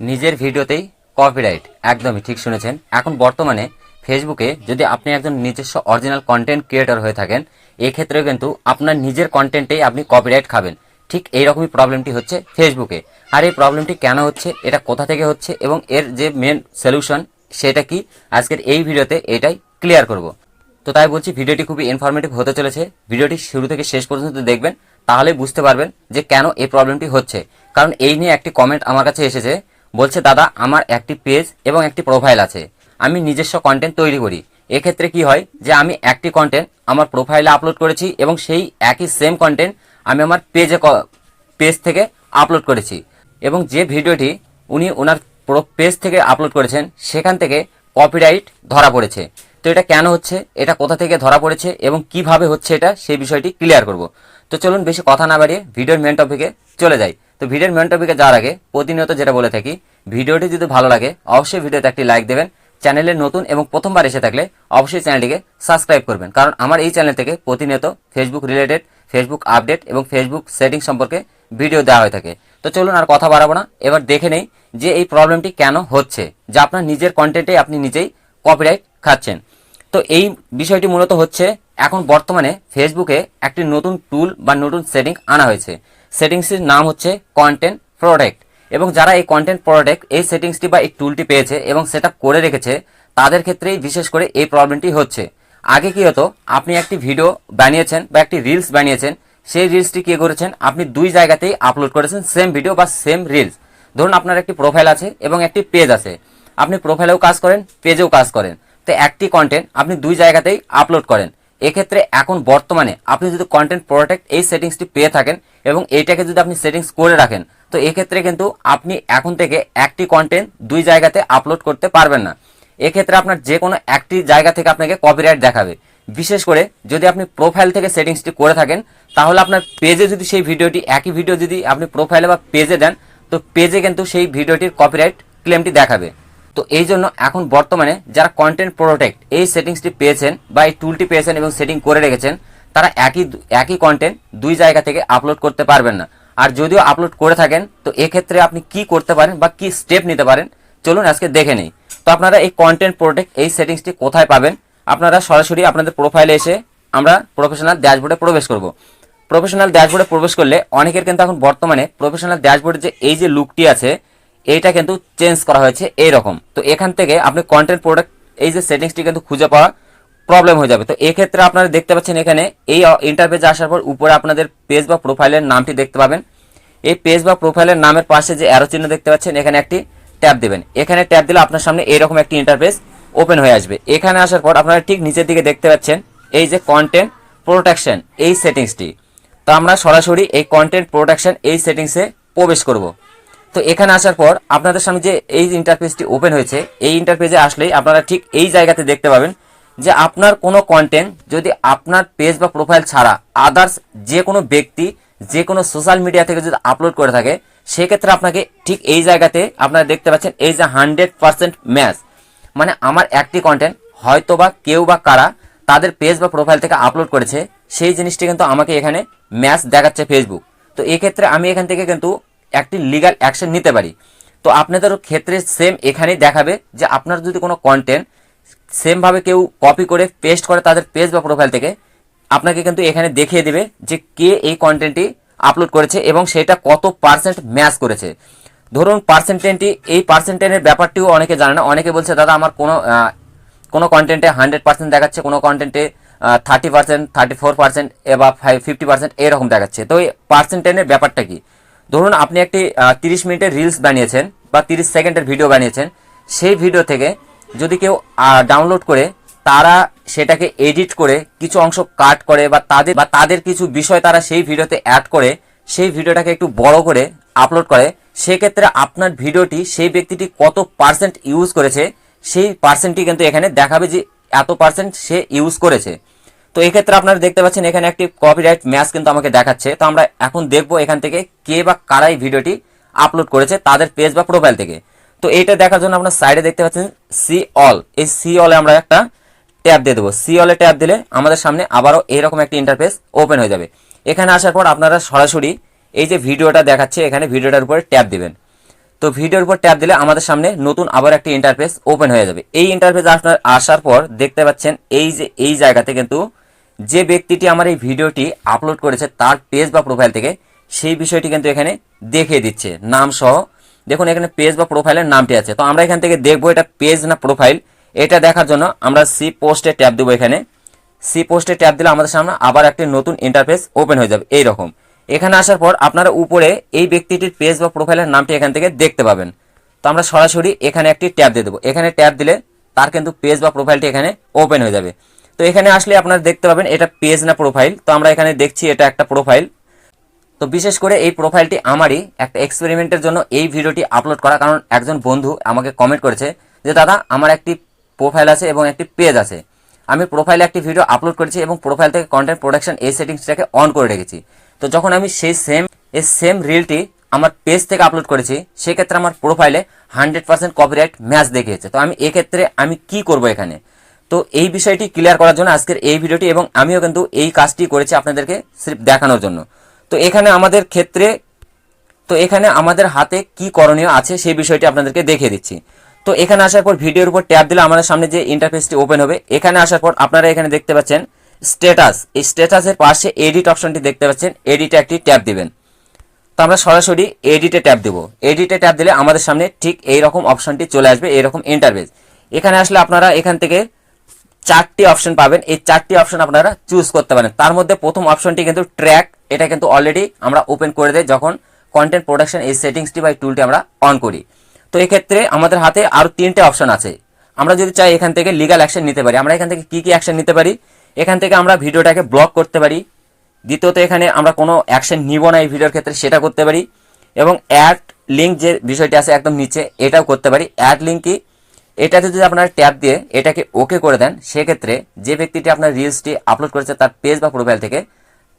নিজের ভিডিওতেই কপিরাইট একদমই ঠিক শুনেছেন। এখন বর্তমানে ফেসবুকে যদি আপনি একজন নিজস্ব অরিজিনাল কন্টেন্ট ক্রিয়েটর হয়ে থাকেন, এক্ষেত্রেও কিন্তু আপনার নিজের কন্টেন্টেই আপনি কপিরাইট খাবেন। ঠিক এইরকমই প্রবলেমটি হচ্ছে ফেসবুকে আর এই প্রবলেমটি কেন হচ্ছে, এটা কোথা থেকে হচ্ছে, এবং এর যে মেন সলিউশন সেটা কি? আজকের এই ভিডিওতে এটাই ক্লিয়ার করব। তো তাই বলছি, ভিডিওটি খুবই ইনফরমেটিভ হতে চলেছে। ভিডিওটি শুরু থেকে শেষ পর্যন্ত দেখবেন, তাহলে বুঝতে পারবেন যে কেন এই প্রবলেমটি হচ্ছে। কারণ এই নিয়ে একটি কমেন্ট আমার কাছে এসেছে বলছে, দাদা, আমার একটি পেজ এবং একটি প্রোফাইল আছে। আমি নিজস্ব কন্টেন্ট তৈরি করি। এক্ষেত্রে কি হয় যে, আমি একটি কন্টেন্ট আমার প্রোফাইলে আপলোড করেছি এবং সেই একই সেম কন্টেন্ট আমি আমার পেজে পেজ থেকে আপলোড করেছি। এবং যে ভিডিওটি উনি ওনার পেজ থেকে আপলোড করেছেন, সেখান থেকে কপিরাইট ধরা পড়েছে। তো এটা কেন হচ্ছে? এটা কোথা থেকে ধরা পড়েছে? এবং কীভাবে হচ্ছে এটা? সেই বিষয়টি ক্লিয়ার করব। তো চলুন বেশি কথা না বাড়িয়ে ভিডিওর মেন টপিকে চলে যাই। তো ভিডিওর মেন টপিকে যাওয়ার আগে প্রতিনিয়ত যেটা বলে থাকি, ভিডিওটি যদি ভালো লাগে, অবশ্যই ভিডিওতে একটি লাইক দেবেন চ্যানেলে নতুন এবং প্রথমবার এসে থাকলে অবশ্যই চ্যানেলটিকে সাবস্ক্রাইব করবেন। কারণ আমার এই চ্যানেল থেকে প্রতিনিয়ত ফেসবুক রিলেটেড ফেসবুক আপডেট এবং ফেসবুক সেটিং সম্পর্কে ভিডিও দেওয়া হয়ে থাকে। তো চলুন আর কথা বাড়াবো না। এবার দেখে নেই যে এই প্রবলেমটি কেন হচ্ছে, যে আপনার নিজের কন্টেন্টে আপনি নিজেই কপিরাইট খাচ্ছেন। তো এই বিষয়টি মূলত হচ্ছে, এখন বর্তমানে ফেসবুকে একটি নতুন টুল বা নতুন সেটিং আনা হয়েছে। সেটিংসটির নাম হচ্ছে কন্টেন্ট প্রোডাক্ট এবং যারা এই কন্টেন্ট প্রোডাক্ট এই সেটিংসটি বা এই টুলটি পেয়েছে এবং সেটা করে রেখেছে, তাদের ক্ষেত্রেই বিশেষ করে এই প্রবলেমটি হচ্ছে। আগে কি হতো, আপনি একটি ভিডিও বানিয়েছেন বা একটি রিলস বানিয়েছেন, সেই রিলসটি কি করেছেন, আপনি দুই জায়গাতেই আপলোড করেছেন সেম ভিডিও বা সেম রিলস ধরুন আপনার একটি প্রোফাইল আছে এবং একটি পেজ আছে। আপনি প্রোফাইলেও কাজ করেন পেজেও কাজ করেন। তো একটি কন্টেন্ট আপনি দুই জায়গাতেই আপলোড করেন। এক্ষেত্রে এখন বর্তমানে আপনি যদি কন্টেন্ট প্রোটেক্ট এই সেটিংসটি পেয়ে থাকেন এবং এইটাকে যদি আপনি সেটিংস করে রাখেন, তো এক্ষেত্রে কিন্তু আপনি এখন থেকে একটি কন্টেন্ট দুই জায়গাতে আপলোড করতে পারবেন না। এক্ষেত্রে আপনার যে কোনো একটি জায়গা থেকে আপনাকে কপিরাইট দেখাবে। বিশেষ করে যদি আপনি প্রোফাইল থেকে সেটিংসটি করে থাকেন, তাহলে আপনার পেজে যদি সেই ভিডিওটি, একই ভিডিও যদি আপনি প্রোফাইলে বা পেজে দেন, তো পেজে কিন্তু সেই ভিডিওটির কপিরাইট ক্লেমটি দেখাবে। তো এই জন্য এখন বর্তমানে যারা কন্টেন্ট প্রোটেক্ট এই সেটিংসটি পেয়েছেন বা এই টুলটি পেয়েছেন এবং সেটিং করে রেখেছেন, তারা একই একই কন্টেন্ট দুই জায়গা থেকে আপলোড করতে পারবেন না। আর যদিও আপলোড করে থাকেন, তো এক্ষেত্রে আপনি কি করতে পারেন বা কি স্টেপ নিতে পারেন, চলুন আজকে দেখে নেই। তো আপনারা এই কন্টেন্ট প্রোটেক্ট এই সেটিংসটি কোথায় পাবেন, আপনারা সরাসরি আপনাদের প্রোফাইলে এসে আমরা প্রফেশনাল ড্যাশবোর্ডে প্রবেশ করব। প্রফেশনাল ড্যাশবোর্ডে প্রবেশ করলে অনেকের কিন্তু এখন বর্তমানে প্রফেশনাল ড্যাশবোর্ডে যে, এই যে লুকটি আছে এইটা কিন্তু চেঞ্জ করা হয়েছে এইরকম। তো এখান থেকে আপনি কন্টেন্ট প্রোডাক্ট এই যে সেটিংসটি কিন্তু খুঁজে পাওয়া প্রবলেম হয়ে যাবে। তো এক্ষেত্রে আপনারা দেখতে পাচ্ছেন এখানে এই ইন্টারপেজে আসার পর উপরে আপনাদের পেজ বা প্রোফাইলের নামটি দেখতে পাবেন। এই পেজ বা প্রোফাইলের নামের পাশে যে অ্যারো চিহ্ন দেখতে পাচ্ছেন, এখানে একটি ট্যাব দেবেন। এখানে ট্যাব দিলে আপনার সামনে এইরকম একটি ইন্টারফেস ওপেন হয়ে আসবে। এখানে আসার পর আপনারা ঠিক নিচের দিকে দেখতে পাচ্ছেন এই যে কন্টেন্ট প্রোটেকশন এই সেটিংসটি তো আমরা সরাসরি এই কন্টেন্ট প্রোটেকশন এই সেটিংসে প্রবেশ করব। তো এখানে আসার পর আপনাদের সামনে যে এই ইন্টারফেসটি ওপেন হয়েছে, এই ইন্টারফেসে আসলেই আপনারা ঠিক এই জায়গাতে দেখতে পাবেন যে আপনার কোনো কন্টেন্ট যদি আপনার পেজ বা প্রোফাইল ছাড়া আদার্স যে কোনো ব্যক্তি, যে কোনো সোশ্যাল মিডিয়া থেকে যদি আপলোড করে থাকে, সেক্ষেত্রে আপনাকে ঠিক এই জায়গাতে আপনারা দেখতে পাচ্ছেন এই যে হান্ড্রেড পার্সেন্ট ম্যাচ মানে আমার একটি কন্টেন্ট হয়তো বা কেউ বা কারা তাদের পেজ বা প্রোফাইল থেকে আপলোড করেছে, সেই জিনিসটি কিন্তু আমাকে এখানে ম্যাচ দেখাচ্ছে ফেসবুক তো এক্ষেত্রে আমি এখান থেকে কিন্তু একটি লিগাল অ্যাকশন নিতে পারি। তো আপনাদের ক্ষেত্রে সেম এখানেই দেখাবে যে আপনার যদি কোনো কন্টেন্ট সেমভাবে কেউ কপি করে পেস্ট করে তাদের পেজ বা প্রোফাইল থেকে, আপনাকে কিন্তু এখানে দেখিয়ে দেবে যে কে এই কন্টেন্টটি আপলোড করেছে এবং সেটা কত পার্সেন্ট ম্যাচ করেছে। ধরুন পার্সেন্টেজটি এই পার্সেন্টেজের ব্যাপারটিও অনেকে জানে না। অনেকে বলছে, দাদা, আমার কোনো কোনো কন্টেন্টে হান্ড্রেড পার্সেন্ট দেখাচ্ছে, কোনো কন্টেন্টে thirty percent thirty four percent বা ফাইভ ফিফটি পার্সেন্ট এরকম দেখাচ্ছে। তো এই পার্সেন্টেজের ব্যাপারটা কি? ধরুন আপনি একটি তিরিশ মিনিটের রিলস বানিয়েছেন বা তিরিশ সেকেন্ডের ভিডিও বানিয়েছেন, সেই ভিডিও থেকে যদি কেউ ডাউনলোড করে, তারা সেটাকে এডিট করে কিছু অংশ কাট করে বা তাদের বা তাদের কিছু বিষয় তারা সেই ভিডিওতে অ্যাড করে, সেই ভিডিওটাকে একটু বড় করে আপলোড করে, সেক্ষেত্রে আপনার ভিডিওটি সেই ব্যক্তিটি কত পার্সেন্ট ইউজ করেছে, সেই পার্সেন্টটি কিন্তু এখানে দেখাবে যে এত পার্সেন্ট সে ইউজ করেছে। তো এক্ষেত্রে আপনারা দেখতে পাচ্ছেন এখানে একটি কপিরাইট ম্যাচ কিন্তু আমাকে দেখাচ্ছে। তো আমরা এখন দেখব এখান থেকে কে বা কারা এই ভিডিওটি আপলোড করেছে তাদের পেজ বা প্রোফাইল থেকে। তো এইটা দেখার জন্য আপনার সাইডে দেখতে পাচ্ছেন সি অল এই সি অলে আমরা একটা ট্যাব দিয়ে দেবো। সি অলে ট্যাব দিলে আমাদের সামনে আবারও এইরকম একটা ইন্টারফেস ওপেন হয়ে যাবে। এখানে আসার পর আপনারা সরাসরি এই যে ভিডিওটা দেখাচ্ছে, এখানে ভিডিওটার উপরে ট্যাব দিবেন। তো ভিডিওর উপর ট্যাপ দিলে আমাদের সামনে নতুন আবার একটি ইন্টারফেস ওপেন হয়ে যাবে। এই ইন্টারফেস আপনার আসার পর দেখতে পাচ্ছেন এই যে, এই জায়গাতে কিন্তু যে ব্যক্তিটি আমার এই ভিডিওটি আপলোড করেছে তার পেজ বা প্রোফাইল থেকে, সেই বিষয়টি কিন্তু এখানে দেখিয়ে দিচ্ছে, নাম সহ। দেখুন, এখানে পেজ বা প্রোফাইলের নামটি আছে। তো আমরা এখান থেকে দেখব এটা পেজ না প্রোফাইল এটা দেখার জন্য আমরা সি পোস্টে ট্যাপ দেবো এখানে। সি পোস্টে ট্যাপ দিলে আমাদের সামনে আবার একটি নতুন ইন্টারফেস ওপেন হয়ে যাবে এই রকম এখানে আসার পর আপনারা উপরে এই ব্যক্তিটির পেজ বা প্রোফাইলের নামটি এখান থেকে দেখতে পাবেন। তো আমরা সরাসরি এখানে একটি ট্যাপ দিয়ে দেবো। এখানে ট্যাপ দিলে তার কিন্তু পেজ বা প্রোফাইলটি এখানে ওপেন হয়ে যাবে। তো এখানে আসলে আপনারা দেখতে পাবেন এটা পেজ না প্রোফাইল তো আমরা এখানে দেখছি এটা একটা প্রোফাইল তো বিশেষ করে এই প্রোফাইলটি আমারই একটা এক্সপেরিমেন্টের জন্য এই ভিডিওটি আপলোড করা, কারণ একজন বন্ধু আমাকে কমেন্ট করেছে যে, দাদা, আমার একটি প্রোফাইল আছে এবং একটি পেজ আছে। আমি প্রোফাইলে একটি ভিডিও আপলোড করেছি এবং প্রোফাইল থেকে কন্টেন্ট প্রোডাকশন এই সেটিংসটাকে অন করে রেখেছি। তো যখন আমি সেই সেম এই সেম রিলটি আমার পেজ থেকে আপলোড করেছি, সেক্ষেত্রে আমার প্রোফাইলে হান্ড্রেড পার্সেন্ট কপিরাইট ম্যাচ দেখিয়েছে। তো আমি এক্ষেত্রে আমি কি করব এখানে? তো এই বিষয়টি ক্লিয়ার করার জন্য আজকের এই ভিডিওটি এবং আমিও কিন্তু এই কাজটি করেছি আপনাদেরকে সির্ফ দেখানোর জন্য। তো এখানে আমাদের ক্ষেত্রে, তো এখানে আমাদের হাতে কি করণীয় আছে সেই বিষয়টি আপনাদেরকে দেখিয়ে দিচ্ছি। তো এখানে আসার পর ভিডিওর উপর ট্যাপ দিলে আমাদের সামনে যে ইন্টারফেসটি ওপেন হবে, এখানে আসার পর আপনারা এখানে দেখতে পাচ্ছেন স্ট্যাটাস এই স্ট্যাটাসের পাশে এডিট অপশনটি দেখতে পাচ্ছেন এডিটে একটি ট্যাপ দিবেন। তো আমরা সরাসরি এডিটে ট্যাপ দেবো। এডিটে ট্যাপ দিলে আমাদের সামনে ঠিক এই রকম অপশনটি চলে আসবে এরকম ইন্টারফেস এখানে আসলে আপনারা এখান থেকে চারটি অপশন পাবেন। এই চারটি অপশন আপনারা চুজ করতে পারেন। তার মধ্যে প্রথম অপশনটি কিন্তু ট্র্যাক এটা কিন্তু অলরেডি আমরা ওপেন করে দেয় যখন কন্টেন্ট প্রোডাকশন এই সেটিংসটি বা টুলটি আমরা অন করি। তো এক্ষেত্রে আমাদের হাতে আরও তিনটে অপশন আছে। আমরা যদি চাই এখান থেকে লিগাল অ্যাকশন নিতে পারি, আমরা এখান থেকে কি কি অ্যাকশন নিতে পারি? এখান থেকে আমরা ভিডিওটাকে ব্লক করতে পারি। দ্বিতীয়ত এখানে আমরা কোনো অ্যাকশন নিব না এই ভিডিওর ক্ষেত্রে, সেটা করতে পারি। এবং অ্যাড লিঙ্ক যে বিষয়টি আছে একদম নিচে, এটাও করতে পারি। অ্যাড লিঙ্ক কি এটাতে যদি আপনারা ট্যাপ দিয়ে এটাকে ওকে করে দেন, সেক্ষেত্রে যে ব্যক্তিটি আপনার রিলসটি আপলোড করেছে তার পেজ বা প্রোফাইল থেকে,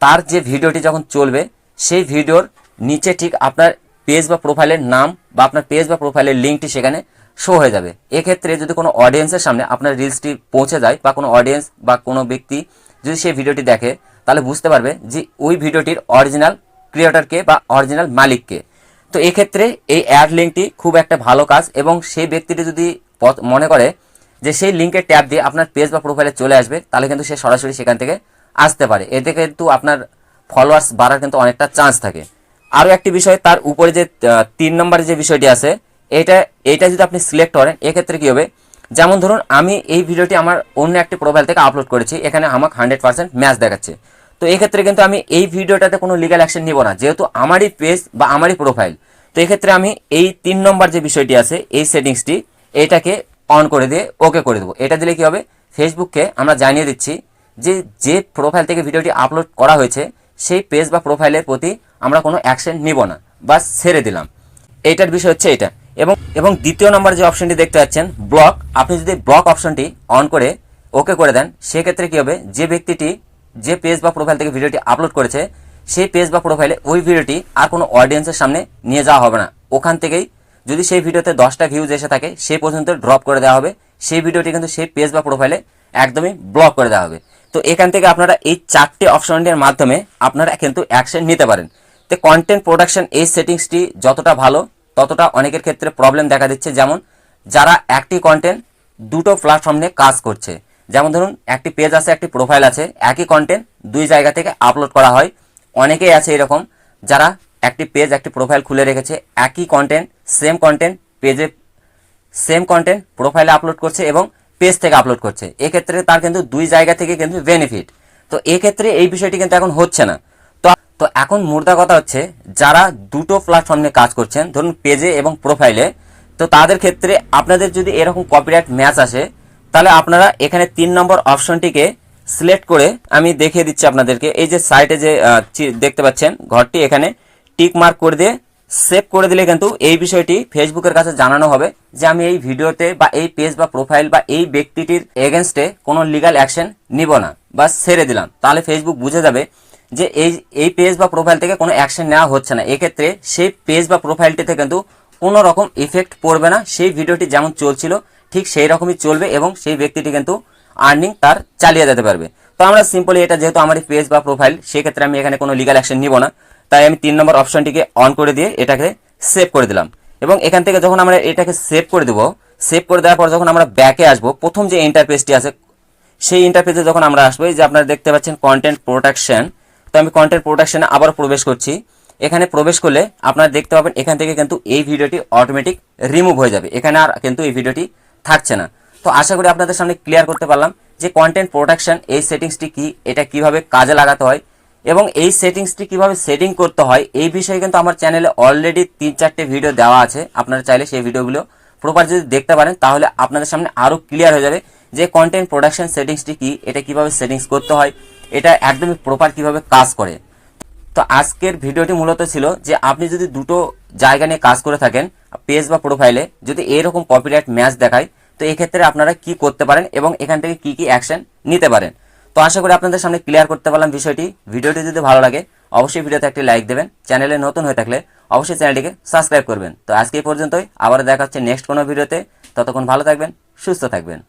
তার যে ভিডিওটি যখন চলবে, সেই ভিডিওর নিচে ঠিক আপনার পেজ বা প্রোফাইলের নাম বা আপনার পেজ বা প্রোফাইলের লিঙ্কটি সেখানে শো হয়ে যাবে। এক্ষেত্রে যদি কোনো অডিয়েন্সের সামনে আপনার রিলসটি পৌঁছে যায় বা কোনো অডিয়েন্স বা কোনো ব্যক্তি যদি সেই ভিডিওটি দেখে, তাহলে বুঝতে পারবে যে ওই ভিডিওটির অরিজিনাল ক্রিয়েটরকে বা অরিজিনাল মালিককে। তো এক্ষেত্রে এই অ্যাড লিঙ্কটি খুব একটা ভালো কাজ এবং সেই ব্যক্তিটি যদি মনে করে যে সেই লিঙ্কের ট্যাব দিয়ে আপনার পেজ বা প্রোফাইলে চলে আসবে, তাহলে কিন্তু সে সরাসরি সেখান থেকে আসতে পারে। এতে কিন্তু আপনার ফলোয়ার্স বাড়ার কিন্তু অনেকটা চান্স থাকে। আরও একটি বিষয়, তার উপরে যে তিন নম্বরে যে বিষয়টি আছে, এটা এইটা যদি আপনি সিলেক্ট করেন, এক্ষেত্রে কি হবে? যেমন ধরুন, আমি এই ভিডিওটি আমার অন্য একটি প্রোফাইল থেকে আপলোড করেছি, এখানে আমাকে হান্ড্রেড পার্সেন্ট ম্যাচ দেখাচ্ছে। তো এক্ষেত্রে কিন্তু আমি এই ভিডিওটাতে কোনো লিগাল অ্যাকশন নিব না, যেহেতু আমারই পেজ বা আমারই প্রোফাইল তো এক্ষেত্রে আমি এই তিন নম্বর যে বিষয়টি আছে, এই সেটিংসটি এটাকে অন করে দিয়ে ওকে করে দেবো। এটা দিলে কি হবে? ফেসবুককে আমরা জানিয়ে দিচ্ছি যে যে প্রোফাইল থেকে ভিডিওটি আপলোড করা হয়েছে, সেই পেজ বা প্রোফাইলের প্রতি আমরা কোনো অ্যাকশন নিব না বা ছেড়ে দিলাম। এইটার বিষয় হচ্ছে এটা। এবং এবং দ্বিতীয় নম্বর যে অপশনটি দেখতে পাচ্ছেন ব্লক আপনি যদি ব্লক অপশনটি অন করে ওকে করে দেন, সেক্ষেত্রে কী হবে? যে ব্যক্তিটি যে পেজ বা প্রোফাইল থেকে ভিডিওটি আপলোড করেছে, সেই পেজ বা প্রোফাইলে ওই ভিডিওটি আর কোনো অডিয়েন্সের সামনে নিয়ে যাওয়া হবে না। ওখান থেকেই যদি সেই ভিডিওতে দশটা ভিউজ এসে থাকে, সে পর্যন্ত ড্রপ করে দেওয়া হবে। সেই ভিডিওটি কিন্তু সেই পেজ বা প্রোফাইলে একদমই ব্লক করে দেওয়া হবে। তো এখান থেকে আপনারা এই চারটে অপশনের মাধ্যমে আপনারা কিন্তু অ্যাকশন নিতে পারেন। তো কন্টেন্ট প্রোডাকশন এই সেটিংসটি যতটা ভালো, ততটা অনেকের ক্ষেত্রে প্রবলেম দেখা দিচ্ছে। যেমন, যারা একটি কন্টেন্ট দুটো প্ল্যাটফর্ম নিয়ে কাজ করছে। যেমন ধরুন, একটি পেজ আছে, একটি প্রোফাইল আছে। একই কন্টেন্ট দুই জায়গা থেকে আপলোড করা হয়। অনেকেই আছে এরকম, যারা একটি পেজ একটি প্রোফাইল খুলে রেখেছে। একই কন্টেন্ট সেম কন্টেন্ট পেজে সেম কন্টেন্ট প্রোফাইলে আপলোড করছে এবং পেজ থেকে আপলোড করছে। এক্ষেত্রে তার কিন্তু দুই জায়গা থেকে কিন্তু বেনিফিট তো এক্ষেত্রে এই বিষয়টি কিন্তু এখন হচ্ছে না। তো তো এখন মুর্দা কথা হচ্ছে, যারা দুটো প্ল্যাটফর্ম কাজ করছেন, ধরুন পেজে এবং প্রোফাইলে তো তাদের ক্ষেত্রে আপনাদের যদি এরকম কপিরাইট ম্যাচ আসে, তাহলে আপনারা এখানে তিন নম্বর অপশনটিকে সিলেক্ট করে আমি দেখিয়ে দিচ্ছি আপনাদেরকে। এই যে সাইটে যে দেখতে পাচ্ছেন, ঘরটি এখানে টিক মার্ক করে দিয়ে সেভ করে দিলে কিন্তু এই বিষয়টি ফেসবুকের কাছে জানানো হবে যে আমি এই ভিডিওতে বা এই পেজ বা প্রোফাইল বা এই ব্যক্তিটির এগেনস্টে কোনো লিগাল অ্যাকশন নিব না বা ছেড়ে দিলাম। তাহলে ফেসবুক বুঝে যাবে যে এই এই পেজ বা প্রোফাইল থেকে কোনো অ্যাকশন নেওয়া হচ্ছে না। এক্ষেত্রে সেই পেজ বা প্রোফাইলটিতে কিন্তু কোনো রকম ইফেক্ট পড়বে না। সেই ভিডিওটি যেমন চলছিল, ঠিক সেই রকমই চলবে এবং সেই ব্যক্তিটি কিন্তু আর্নিং তার চালিয়ে যেতে পারবে। তো আমরা সিম্পলি এটা যেহেতু আমার পেজ বা প্রোফাইল সেক্ষেত্রে আমি এখানে কোনো লিগাল অ্যাকশন নিব না। তাই আমি তিন নম্বর অপশনটিকে অন করে দিয়ে এটাকে সেভ করে দিলাম। এবং এখান থেকে যখন আমরা এটাকে সেভ করে দেবো সেভ করে দেওয়ার পর যখন আমরা ব্যাকে আসব, প্রথম যে ইন্টারফেসটি আছে, সেই ইন্টারফেসে যখন আমরা আসব যে আপনারা দেখতে পাচ্ছেন কন্টেন্ট প্রোটেকশন তো আমি কন্টেন্ট প্রোটেকশনে আবার প্রবেশ করছি। এখানে প্রবেশ করলে আপনারা দেখতে পাবেন এখান থেকে কিন্তু এই ভিডিওটি অটোমেটিক রিমুভ হয়ে যাবে। এখানে আর কিন্তু এই ভিডিওটি থাকছে না। তো আশা করি আপনাদের সামনে ক্লিয়ার করতে পারলাম যে কন্টেন্ট প্রোটেকশন এই সেটিংসটি কি, এটা কীভাবে কাজে লাগাতে হয় এবং এই সেটিংসটি কীভাবে সেটিং করতে হয়, এই বিষয়ে কিন্তু আমার চ্যানেলে অলরেডি তিন চারটে ভিডিও দেওয়া আছে। আপনারা চাইলে সেই ভিডিওগুলো প্রপার যদি দেখতে পারেন, তাহলে আপনাদের সামনে আরও ক্লিয়ার হয়ে যাবে যে কন্টেন্ট প্রোডাকশন সেটিংসটি কি, এটা কীভাবে সেটিংস করতে হয়, এটা একদমই প্রপার কীভাবে কাজ করে। তো আজকের ভিডিওটি মূলত ছিল যে আপনি যদি দুটো জায়গা নিয়ে কাজ করে থাকেন পেজ বা প্রোফাইলে যদি এরকম কপিরাইট ম্যাচ দেখায়, তো এক্ষেত্রে আপনারা কি করতে পারেন এবং এখান থেকে কি কি অ্যাকশন নিতে পারেন। তো আশা করি আপনাদের সামনে ক্লিয়ার করতে পারলাম বিষয়টি। ভিডিওটি যদি ভালো লাগে, অবশ্যই ভিডিওতে একটি লাইক দেবেন। চ্যানেলে নতুন হয়ে থাকলে অবশ্যই চ্যানেলটিকে সাবস্ক্রাইব করবেন। তো আজকে পর্যন্তই আবার দেখা হচ্ছে নেক্সট কোনো ভিডিওতে। ততক্ষণ ভালো থাকবেন, সুস্থ থাকবেন।